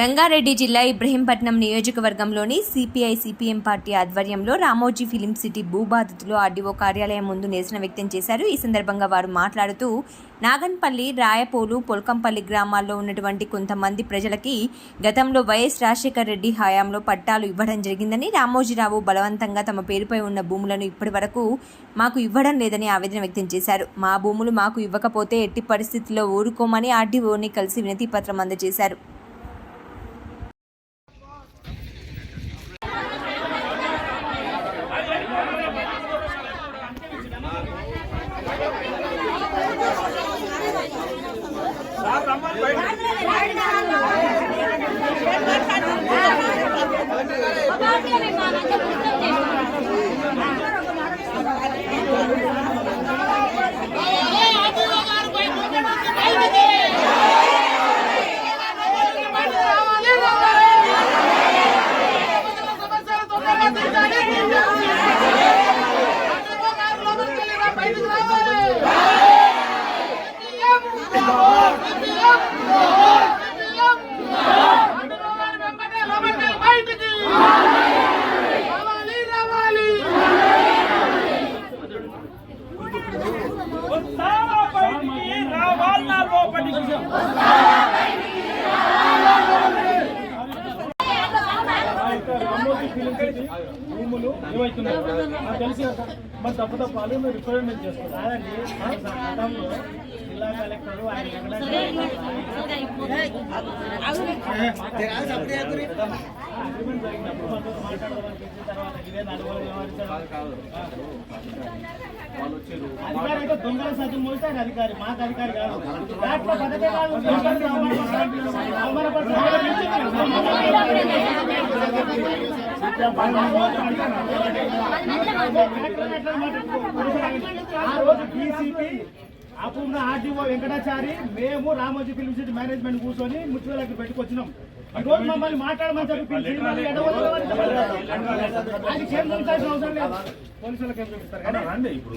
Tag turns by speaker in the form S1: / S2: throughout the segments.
S1: రంగారెడ్డి జిల్లా ఇబ్రహీంపట్నం నియోజకవర్గంలోని CPI CPM party ఆధ్వర్యంలో రామోజీ ఫిలిం సిటీ భూబాధితులు ఆర్డీఓ కార్యాలయం ముందు నిరసన వ్యక్తం చేశారు. ఈ సందర్భంగా వారు మాట్లాడుతూ నాగన్పల్లి రాయపోలు పొల్కంపల్లి గ్రామాల్లో ఉన్నటువంటి కొంతమంది ప్రజలకి గతంలో వైఎస్ రాజశేఖర్ రెడ్డి హయాంలో పట్టాలు ఇవ్వడం జరిగిందని రామోజీరావు బలవంతంగా తమ పేరుపై ఉన్న భూములను ఇప్పటి వరకు మాకు ఇవ్వడం లేదని ఆవేదన వ్యక్తం చేశారు. మా భూములు మాకు ఇవ్వకపోతే ఎట్టి పరిస్థితుల్లో ఊరుకోమని ఆర్డీఓని కలిసి వినతి పత్రం అందజేశారు.
S2: భూములు ఏమవుతున్నాయి నాకు తెలిసి మరి తప్ప తప్ప మీరు రిప్రజెంట్ చేస్తారు జిల్లా కలెక్టర్ అగ్రిమెంట్ జరిగినప్పుడు మనతో మాట్లాడడానికి ఇచ్చిన తర్వాత ఇదే నలుగురు వ్యవహరించడం అధికారి దొంగల సత్యం మోస్తే అధికారి మాకు అధికారి కాదు దాంట్లో ఆ రోజు అప్పుడు ఆర్డీఓ వెంకటాచారి మేము రామోజీ ఫిల్మ్ సిటీ మేనేజ్మెంట్ కూర్చొని ముచ్చువలకి పెట్టుకొచ్చినాం. ఈ రోజు మమ్మల్ని మాట్లాడమని చెప్పి పిలిచి మళ్ళీ అవసరం లేదు. పోలీసులకు ఏం చూపిస్తారు కానీ రండి ఇప్పుడు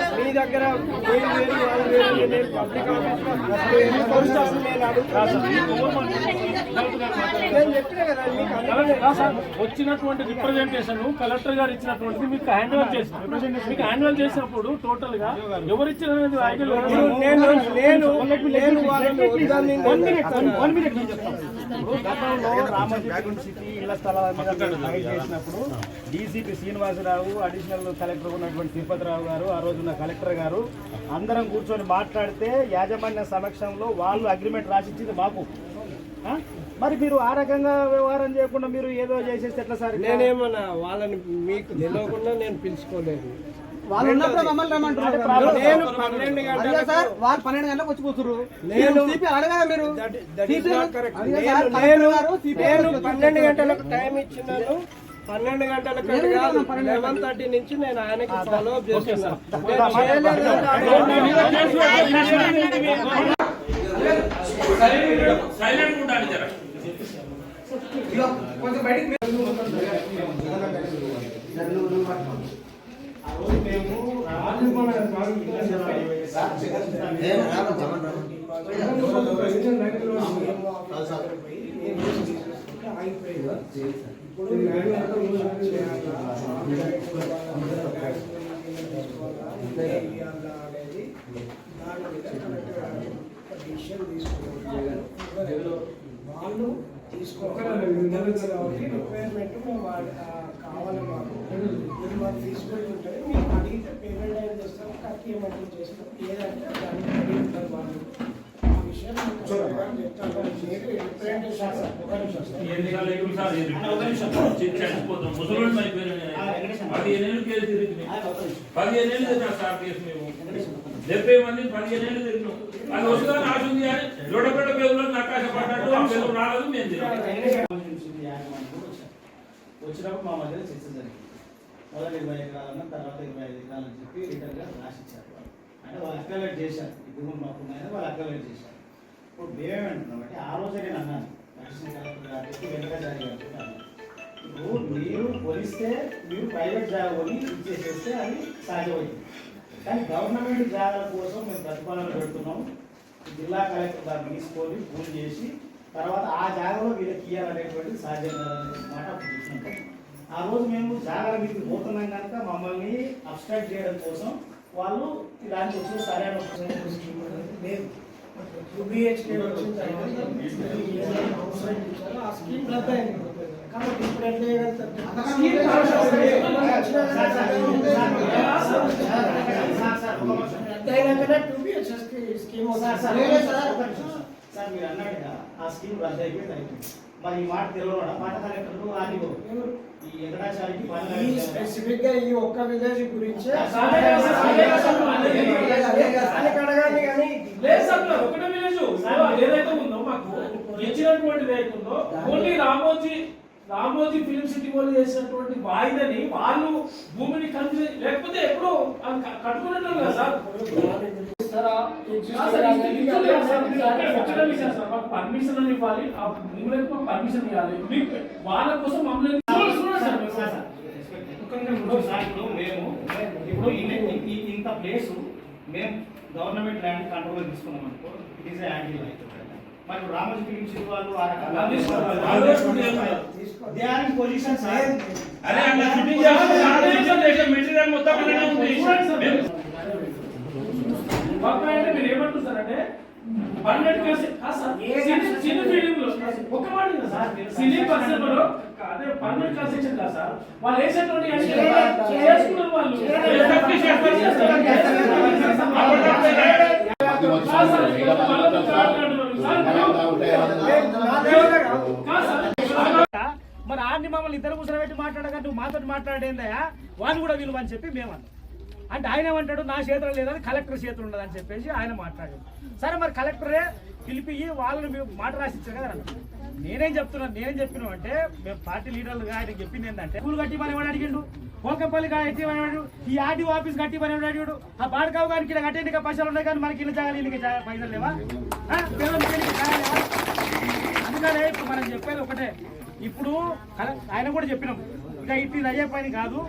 S2: మీ దగ్గర వాళ్ళు పబ్లిక్ నేను చెప్పిన కదా మీకు
S3: వచ్చినటువంటి రిప్రజెంటేషన్ కలెక్టర్ గారు ఇచ్చినటువంటిది మీకు హ్యాండ్ఓవర్ చేసి మీకు హ్యాండ్ఓవర్ చేసినప్పుడు టోటల్గా ఎవరు ఇచ్చిన
S2: గతంలో రామోజీ ఫిలిం సిటీ ఇళ్ళ స్థలాల మీద చేసినప్పుడు డీసీపీ శ్రీనివాసరావు అడిషనల్ కలెక్టర్ ఉన్నటువంటి తిరుపతిరావు గారు ఆ రోజున్న కలెక్టర్ గారు. అందరం కూర్చొని మాట్లాడితే యాజమాన్య సమక్షంలో వాళ్ళు అగ్రిమెంట్ రాసిచ్చింది మాకు? మరి మీరు ఆ రకంగా వ్యవహారం చేయకుండా మీరు ఏదో చేసేస్తే ఎట్లా సార్
S4: నేనేమన్నా వాళ్ళని మీకు తెలియకుండా నేను పిలుచుకోలేదు.
S5: వాళ్ళు ఉన్నప్పుడు మమ్మల్ని రమ్మంటున్నారు
S4: నేను పన్నెండు గంటలకు
S5: సార్ వాళ్ళు పన్నెండు గంటలకు వచ్చి
S4: నేను-
S5: సిపి మీరు? కలెక్టర్
S4: పన్నెండు గంటలకు టైం ఇచ్చినాను. పన్నెండు
S5: పన్నెండు
S4: లెవెన్ థర్టీ నుంచి నేను ఆయనకి ఫాలో అప్ చేస్తున్నాను
S6: సైలెంట్ ఉండాలి జర
S4: వాళ్ళు తీసుకోవాలి రిక్వైర్మెంట్ కావాలి మాకు మీరు మాకు తీసుకొని ఉంటే మీరు అడిగితే పేమెంట్ అయిన చేస్తాం కట్ ఏమంటే చేస్తాం ఏదంటే దాన్ని అడిగి ఉంటారు వాళ్ళు
S6: ఏళ్ళు కేసు పదిహేను ఏళ్ళు తిరిగినా సార్ కేసు మేము డెబ్బై మంది పదిహేను తిరిగినాం అది వస్తుందని ఆశ ఉంది కానీ పేరులో నకాశ పడ్డట్టు ఆ పేరు రాలేదు మేము
S2: వచ్చినప్పుడు మా మధ్యలో చర్చ జరిగింది. మొదటి ఇరవై ఎకరాలన్నా తర్వాత ఇరవై ఐదు ఎకరాలని చెప్పి రిటర్న్గా రాసిచ్చారు అంటే వాళ్ళు అక్యులేట్ చేశారు. ఇప్పుడు మాకు ఉన్నాయని వాళ్ళు అక్యులేట్ చేశారు. ఇప్పుడు మేమేమంటున్నాం అంటే ఆ రోజే నేను అన్నాను. ఇప్పుడు మీరు కొలిస్తే మీరు ప్రైవేట్ జాబ్ కొని ఇచ్చేసేస్తే అది సాధ్యమైంది. కానీ గవర్నమెంట్ జాగాల కోసం మేము ప్రతిపాదన పెడుతున్నాం. జిల్లా కలెక్టర్ దాన్ని తీసుకొని పూల్ చేసి తర్వాత ఆ జాగాలో వీళ్ళకి ఇవ్వాలనేటువంటి సాధ్యం మాట అప్పుడు ఆ రోజు మేము జాగాల మీదకి పోతున్నాం కనుక మమ్మల్ని అబ్స్ట్రాక్ట్ చేయడం కోసం వాళ్ళు దానికి వచ్చిన సరైన
S4: లేదు. యూబీహెచ్కే వచ్చిన తర్వాత అవసరం ఇచ్చారు ఆ స్కీమ్ రద్దు అయింది కాబట్టి ఇప్పుడు ఎట్లా రద్దు అయినాకనే
S2: సార్, మీరు అన్నట్టుగా ఆ స్కీమ్ రద్దు అయిపోయింది అయిపోయింది మరి ఈ మాట తెలియడా ఈ
S4: ఈ ఒక్క విలేజ్ గురించి
S3: అదే కదా సార్, అదే కదా సార్, అదే కదా.
S4: దానికి అడగాలి కానీ
S3: లేదు సార్ మరి ఒకటే విలేజ్ ఇప్పుడు ఇచ్చినటువంటిది ఏదైతే ఉందో only Ramoji Ramoji film city వాళ్ళు చేసినటువంటి వాయిదని వాళ్ళు భూమిని కలిసి లేకపోతే ఎప్పుడో కట్టుకున్నట్టు కదా సార్. మాకు పర్మిషన్ అని ఇవ్వాలి. ఆ భూములకు మాకు పర్మిషన్ ఇవ్వాలి. మీకు వాళ్ళ కోసం మమ్మల్ని
S2: ఇప్పుడు మేము ఇప్పుడు ఇంత ప్లేస్ మేము గవర్నమెంట్ ల్యాండ్ కంట్రోల్ తీసుకున్నాం అనుకో ఇట్ ఈస్ యాంటీ లైక్ మరి రామోజీ వాళ్ళు in position, sir.
S6: అరే అన్న షూటింగ్ మెటీరియల్ మొత్తం అలానే ఉంది
S3: సార్ పక్క అంటే మీరు సార్లో ఒక మాట సార్ సినీ పర్సన్లో అదే పన్నెండు కన్స్ట్రక్షన్ కాదు సార్ వాళ్ళు వేసేటువంటి అంటే చేసుకున్నారు వాళ్ళు
S6: సేఫ్టీ చేస్తారు.
S3: కాదు సార్, ఇక్కడ మళ్ళీ మీరు మాట్లాడుతున్నారు. సార్, కాదు సార్.
S2: వాళ్ళు ఇద్దరు కూర్చోబెట్టి మాట్లాడగా నువ్వు మాతో మాట్లాడేందయ్యా వాళ్ళు కూడా విలువ అని చెప్పి మేము అన్నాం. అంటే ఆయన ఏమంటాడు నా చేతులు లేదని కలెక్టర్ చేతులు ఉండదు అని చెప్పేసి ఆయన మాట్లాడాడు. సరే మరి కలెక్టరే పిలిపి వాళ్ళని మేము మాట రాసిచ్చారు కదా నేనేం చెప్తున్నాను నేనేం చెప్పిన అంటే మేము పార్టీ లీడర్లు ఆయన చెప్పింది ఏంటంటే స్కూల్ కట్టి మన అడిగిండు? కోకంపల్లి కట్టి మనవాడు ఈ ఆర్డీ ఆఫీస్ కట్టి మనవాడు అడిగాడు? ఆ బాడకావు గారికి ఇలా కట్టేందుకు పైసలు ఉన్నాయి కానీ మనకి ఇల్లు జాగాలి ఇల్లుకి పైసలు లేవా? లేవా? అందుకనే ఇప్పుడు మనం చెప్పేది ఒకటే ఇప్పుడు ఆయన కూడా చెప్పినాం. ఇక ఇటు ఇది అయ్యే పని కాదు.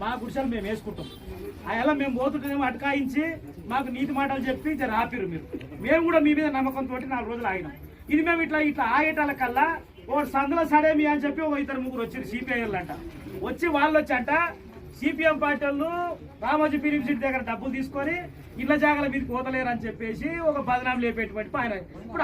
S2: మా గుడిసెలు మేము వేసుకుంటాం. అలా మేము పోతుంటేనేమో అటకాయించి మాకు నీతి మాటలు చెప్పి జర ఆపిరు మీరు. మేము కూడా మీ మీద నమ్మకంతో నాలుగు రోజులు ఆగినాం. ఇది మేము ఇట్లా ఇట్లా ఆగేటాల కల్లా ఓ సందులో సడేమి అని చెప్పి ఓ ఇద్దరు ముగ్గురు వచ్చారు సిపిఐలు అంట వచ్చి వాళ్ళు వచ్చి అంట సిపిఎం పార్టీ వాళ్ళు రామోజీ ఫిలిం సిటీ దగ్గర డబ్బులు తీసుకొని ఇళ్ళ జాగాల మీదకి పోతలేరు అని చెప్పేసి ఒక బదనాం లేపేటువంటి ఆయన ఇప్పుడు